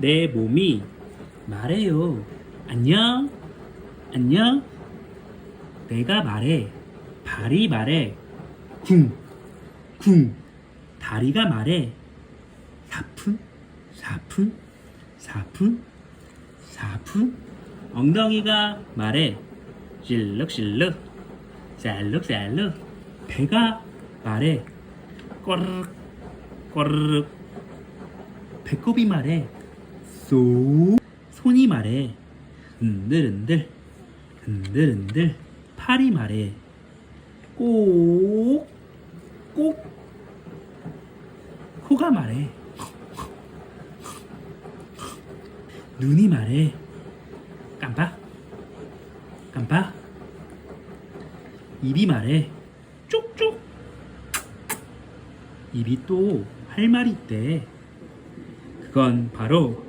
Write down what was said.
내 몸이 말해요. 안녕? 안녕? 내가 말해. 발이 말해. 쿵, 쿵. 다리가 말해. 사푼, 사푼, 사푼, 사푼. 엉덩이가 말해. 실룩실룩, 쌀룩쌀룩. 배가 말해. 꼬르륵, 꼬르륵. 배꼽이 말해. 쏙. 손이 말해. 흔들흔들, 흔들흔들. 팔이 말해. 꼭, 꼭. 코가 말해. 눈이 말해. 깜빡, 깜빡. 입이 말해. 쪽쪽. 입이 또 할 말이 있대. 그건 바로